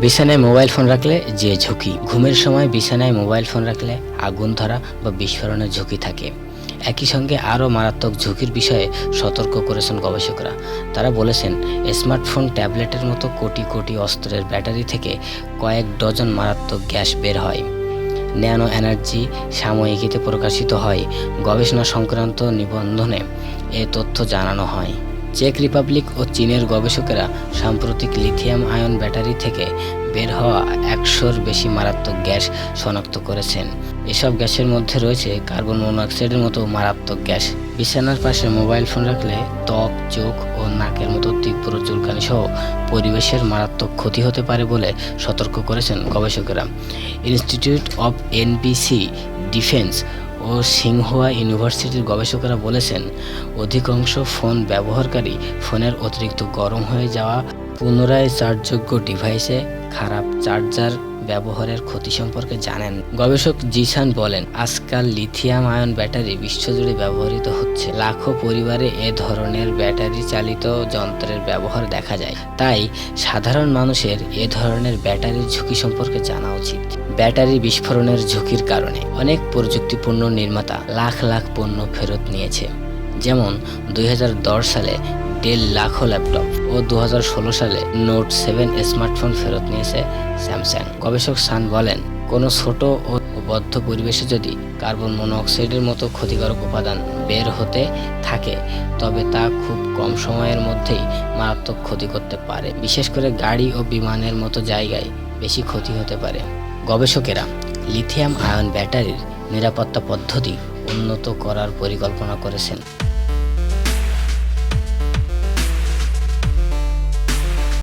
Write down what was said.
বিছানায় mobile phone রাখলে যে ঝুঁকি। ঘুমের সময় বিছানায় মোবাইল ফোন রাখলে আগুন ধরা বা বিস্ফোরণের ঝুঁকি থাকে। একই সঙ্গে আরও মারাত্মক ঝুঁকির বিষয়ে সতর্ক করেছেন গবেষকরা। তারা বলেছেন, স্মার্টফোন ট্যাবলেটের মতো কোটি কোটি অস্ত্রের ব্যাটারি থেকে কয়েক ডজন মারাত্মক গ্যাস বের হয়। ন্যানো এনার্জি সাময়িকীতে প্রকাশিত হয়। গবেষণা সংক্রান্ত নিবন্ধনে এ তথ্য জানানো হয়। চেক রিপাবলিক ও চীনের গবেষকেরা সাম্প্রতিক লিথিয়াম আয়ন ব্যাটারি থেকে বের হওয়া একশোর বেশি মারাত্মক গ্যাস শনাক্ত করেছেন। এসব গ্যাসের মধ্যে রয়েছে কার্বন মনোঅক্সাইডের মতো মারাত্মক গ্যাস। বিছানার পাশে মোবাইল ফোন রাখলে ত্বক, চোখ ও নাকের মতো তীব্র চুলকানি সহ পরিবেশের মারাত্মক ক্ষতি হতে পারে বলে সতর্ক করেছেন গবেষকেরা। ইনস্টিটিউট অফ এনবিসি ডিফেন্স ও সিংহুয়া ইউনিভার্সিটির গবেষকরা বলেছেন, অধিকাংশ ফোন ব্যবহারকারী ফোনের অতিরিক্ত গরম হয়ে যাওয়া, পুনরায় চার্জযোগ্য ডিভাইসে খারাপ চার্জার ব্যবহারের ক্ষতি সম্পর্কে জানেন। গবেষক জিসান বলেন, আজকাল লিথিয়াম আয়ন ব্যাটারি বিশ্বজুড়ে ব্যবহৃত হচ্ছে। লাখো পরিবারে এ ধরনের ব্যাটারি চালিত যন্ত্রের ব্যবহার দেখা যায়। তাই সাধারণ মানুষের এ ধরনের ব্যাটারির ঝুঁকি সম্পর্কে জানা উচিত। ব্যাটারি বিস্ফোরণের ঝুঁকির কারণে অনেক প্রযুক্তিপূর্ণ নির্মাতা লাখ লাখ পণ্য ফেরত নিয়েছে। যেমন, দুই হাজার দশ সালে দেড় লাখো ল্যাপটপ ও দু হাজার ষোলো সালে নোট সেভেন স্মার্টফোন ফেরত নিয়েছে স্যামসাং। গবেষক সান বলেন, কোনো ছোট ও বদ্ধ পরিবেশে যদি কার্বন মনোঅক্সাইডের মতো ক্ষতিকারক উপাদান বের হতে থাকে, তবে তা খুব কম সময়ের মধ্যেই মারাত্মক ক্ষতি করতে পারে। বিশেষ করে গাড়ি ও বিমানের মতো জায়গায় বেশি ক্ষতি হতে পারে। গবেষকেরা লিথিয়াম আয়ন ব্যাটারির নিরাপত্তা পদ্ধতি উন্নত করার পরিকল্পনা করেছেন।